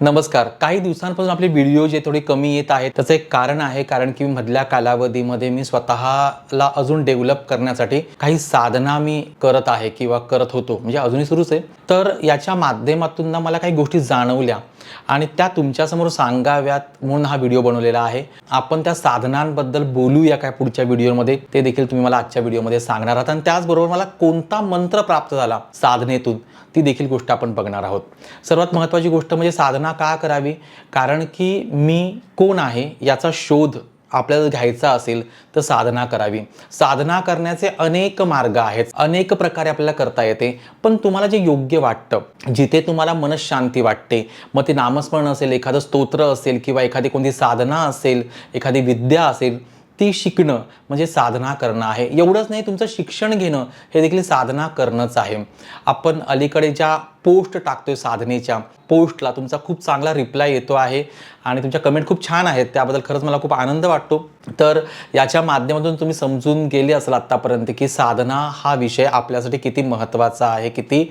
नमस्कार. काही दिवसांपासून आपले व्हिडिओ जे थोडे कमी येत आहेत त्याचं एक कारण आहे कारण की मधल्या कालावधीमध्ये मी स्वतःला अजून डेव्हलप करण्यासाठी काही साधना मी करत आहे किंवा करत होतो म्हणजे अजूनही सुरूच आहे. तर याच्या माध्यमातून ना मला काही गोष्टी जाणवल्या आणि त्या तुमच्यासमोर सांगाव्यात म्हणून हा व्हिडिओ बनवलेला आहे. आपण त्या साधनांबद्दल बोलूया काय पुढच्या व्हिडिओमध्ये ते देखील तुम्ही मला आजच्या व्हिडिओमध्ये सांगणार आहात. आणि त्याचबरोबर मला कोणता मंत्र प्राप्त झाला साधनेतून ती देखील गोष्ट आपण बघणार आहोत. सर्वात महत्त्वाची गोष्ट म्हणजे साधना का करावी? कारण की मी कोण आहे याचा शोध आपल्याला घ्यायचा असेल तर साधना करावी. साधना करण्याचे अनेक मार्ग आहेत. अनेक प्रकारे आपल्याला करता येते. पण तुम्हाला जे योग्य वाटतं जिथे तुम्हाला मनशांती वाटते मग ते नामस्मरण असेल एखादं स्तोत्र असेल किंवा एखादी कोणती साधना असेल एखादी विद्या असेल ती शिकणं म्हणजे साधना करणं आहे. एवढंच नाही तुमचं शिक्षण घेणं हे देखील साधना करणंच आहे. आपण अलीकडे ज्या पोस्ट टाकतोय साधनेच्या पोस्टला तुमचा खूप चांगला रिप्लाय येतो आहे आणि तुमच्या कमेंट खूप छान आहेत. त्याबद्दल खरंच मला खूप आनंद वाटतो. तर याच्या माध्यमातून तुम्ही समजून गेले असाल आत्तापर्यंत की साधना हा विषय आपल्यासाठी किती महत्त्वाचा आहे किती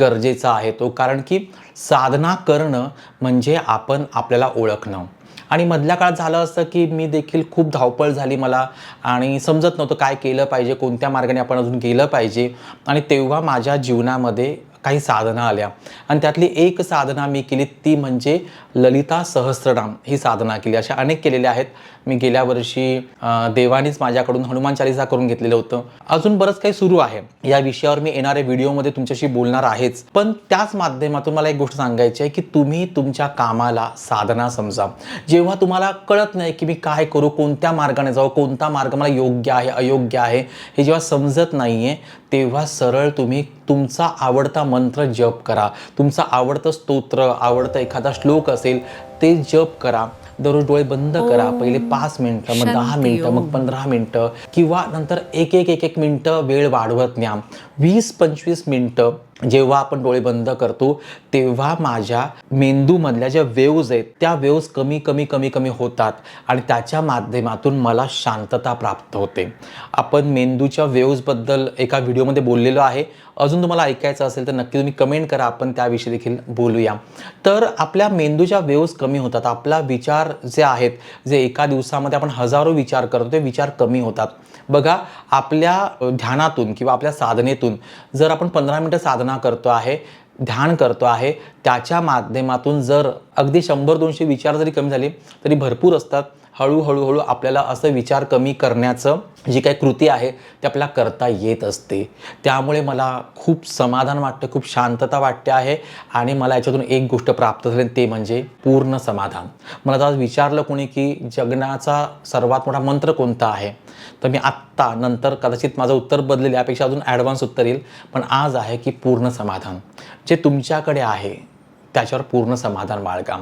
गरजेचा आहे तो. कारण की साधना करणं म्हणजे आपण आपल्याला ओळखणं. आणि मधल्या काळात झालं असतं की मी देखील खूप धावपळ झाली मला आणि समजत नव्हतं काय केलं पाहिजे कोणत्या मार्गाने आपण अजून गेलं पाहिजे. आणि तेव्हा माझ्या जीवनामध्ये काही साधना आल्या. आणि त्यातली एक साधना मी केली ती म्हणजे ललिता सहस्रनाम ही साधना केली. अशा अनेक केलेल्या आहेत. मी गेल्या वर्षी देवानीच माझ्याकडून हनुमान चालिसा करून घेतलेलं होतं. अजून बरंच काही सुरू आहे. या विषयावर मी येणाऱ्या व्हिडिओमध्ये तुमच्याशी बोलणार आहेच. पण त्याच माध्यमातून मला एक गोष्ट सांगायची आहे की तुम्ही तुमच्या कामाला साधना समजा. जेव्हा तुम्हाला कळत नाही की मी काय करू कोणत्या मार्गाने जाऊ कोणता मार्ग मला योग्य आहे अयोग्य आहे हे जेव्हा समजत नाही आहे तेव्हा सरळ तुम्ही तुमचा आवडता मंत्र जप करा. तुमचा आवडतं स्तोत्र आवडतं एखादा श्लोक असेल ते जप करा. दररोज डोळे बंद करा. पहिले पाच मिनिटं मग दहा मिनिटं मग पंधरा मिनिटं किंवा नंतर एक एक एक एक मिनिटं वेळ वाढवत न्या. वीस पंचवीस मिनिटं जेव्हा आपण डोळे बंद करतो तेव्हा माझ्या मेंदूमधल्या ज्या वेव्ज आहेत त्या वेव्ज कमी कमी कमी कमी होतात आणि त्याच्या माध्यमातून मला शांतता प्राप्त होते. आपण मेंदूच्या वेव्जबद्दल एका व्हिडिओमध्ये बोललेलो आहे. अजून तुम्हाला ऐकायचं असेल तर नक्की तुम्ही कमेंट करा. आपण त्याविषयी देखील बोलूया. तर आपल्या मेंदूच्या वेव्ज कमी होतात. आपला विचार जे आहेत जे एका दिवसामध्ये आपण हजारो विचार करतो ते विचार कमी होतात. बघा आपल्या ध्यानातून किंवा आपल्या साधनेतून जर आपण पंधरा मिनटं साधना करतो आहे ध्यान करतो आहे त्याच्या माध्यमातून जर अगदी शंभर दोनशे विचार जरी कमी झाले तरी भरपूर असतात. हळूहळू हळू आपल्याला असं विचार कमी करण्याचं जी काही कृती आहे ते आपल्याला करता येत असते. त्यामुळे मला खूप समाधान वाटतं खूप शांतता वाटते आहे आणि मला याच्यातून एक गोष्ट प्राप्त झाली ते म्हणजे पूर्ण समाधान. मला तर आज विचारलं कोणी की जगण्याचा सर्वात मोठा मंत्र कोणता आहे? तर मी आत्ता नंतर कदाचित माझं उत्तर बदलेल यापेक्षा अजून ॲडव्हान्स उत्तर येईल. पण आज आहे की पूर्ण समाधान. जे तुमच्याकडे आहे त्याच्यावर पूर्ण समाधान बाळगा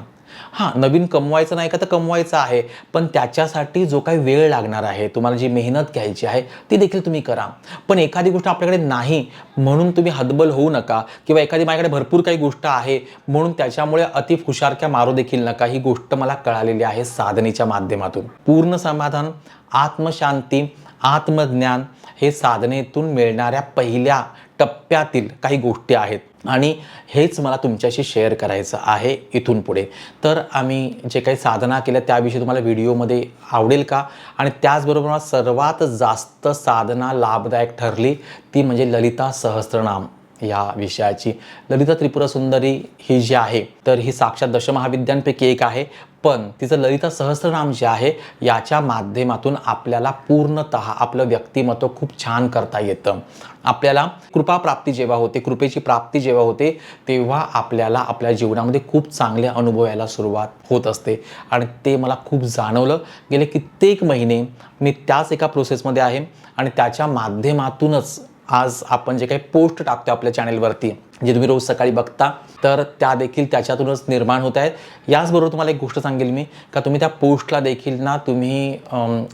हां नवीन कमवायचं नाही का तर कमवायचं आहे पण त्याच्यासाठी जो काही वेळ लागणार आहे तुम्हाला जी मेहनत घ्यायची आहे ती देखील तुम्ही करा. पण एखादी गोष्ट आपल्याकडे नाही म्हणून तुम्ही हतबल होऊ नका किंवा एखादी माझ्याकडे भरपूर काही गोष्ट आहे म्हणून त्याच्यामुळे अति हुशारक्या मारू देखील नका. ही गोष्ट मला कळालेली आहे साधनेच्या माध्यमातून. पूर्ण समाधान आत्मशांती आत्मज्ञान हे साधनेतून मिळणाऱ्या पहिल्या टप्प्यातील काही गोष्टी आहेत. आणि हेच मला तुमच्याशी शेअर करायचं आहे इथून पुढे. तर आम्ही जे काही साधना केल्या त्याविषयी तुम्हाला व्हिडिओमध्ये आवडेल का? आणि त्याचबरोबर मला सर्वात जास्त साधना लाभदायक ठरली ती म्हणजे ललिता सहस्त्रनाम. या विषयाची. ललिता त्रिपुरा सुंदरी ही जी आहे तर ही साक्षात दशमहाविद्यांपैकी एक आहे. पण तिचं ललिता सहस्रनाम जे आहे याच्या माध्यमातून आपल्याला पूर्णतः आपलं व्यक्तिमत्व खूप छान करता येतं. आपल्याला कृपाप्राप्ती जेव्हा होते कृपेची प्राप्ती जेव्हा होते तेव्हा आपल्याला आपल्या जीवनामध्ये खूप चांगले अनुभव यायला सुरुवात होत असते. आणि ते मला खूप जाणवलं. गेले कित्येक महिने मी त्याच एका प्रोसेसमध्ये आहे आणि त्याच्या माध्यमातूनच आज आपण जे काही पोस्ट टाकतो आपल्या चॅनेलवरती जे तुम्ही रोज सकाळी बघता तर त्या देखील त्याच्यातूनच निर्माण होत आहेत. याचबरोबर तुम्हाला एक गोष्ट सांगेल मी का तुम्ही त्या पोस्टला देखील ना तुम्ही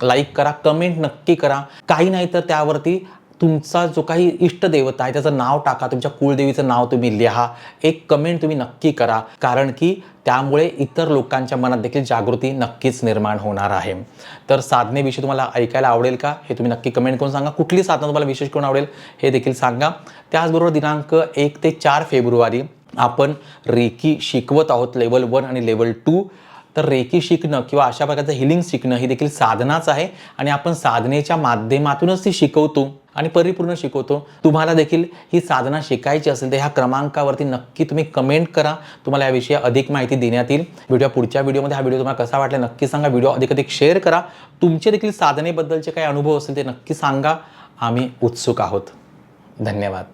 लाईक करा कमेंट नक्की करा. काही नाही तर त्यावरती तुमचा जो काही इष्टदेवता आहे त्याचं नाव टाका तुमच्या कुळदेवीचं नाव तुम्ही लिहा. एक कमेंट तुम्ही नक्की करा. कारण की त्यामुळे इतर लोकांच्या मनात देखील जागृती नक्कीच निर्माण होणार आहे. तर साधनेविषयी तुम्हाला ऐकायला आवडेल का? हे तुम्ही नक्की कमेंट करून सांगा. कुठली साधनं तुम्हाला विशेष करून आवडेल हे देखील सांगा. त्याचबरोबर दिनांक एक ते चार फेब्रुवारी आपण रेकी शिकवत आहोत लेवल वन आणि लेवल टू तर रेकी शिकणं किंवा अशा प्रकारचं हिलिंग शिकणं ही देखील साधनाच आहे. आणि आपण साधनेच्या माध्यमातूनच ती शिकवतो आणि परिपूर्ण शिकवतो. तुम्हाला देखील ही साधना शिकायची असेल तर ह्या क्रमांकावरती नक्की तुम्ही कमेंट करा. तुम्हाला याविषयी अधिक माहिती देण्यात येईल. व्हिडिओ पुढच्या व्हिडिओमध्ये. हा व्हिडिओ तुम्हाला कसा वाटला नक्की सांगा. व्हिडिओ अधिक अधिक शेअर करा. तुमचे देखील साधनेबद्दलचे काही अनुभव असेल ते नक्की सांगा. आम्ही उत्सुक आहोत. धन्यवाद.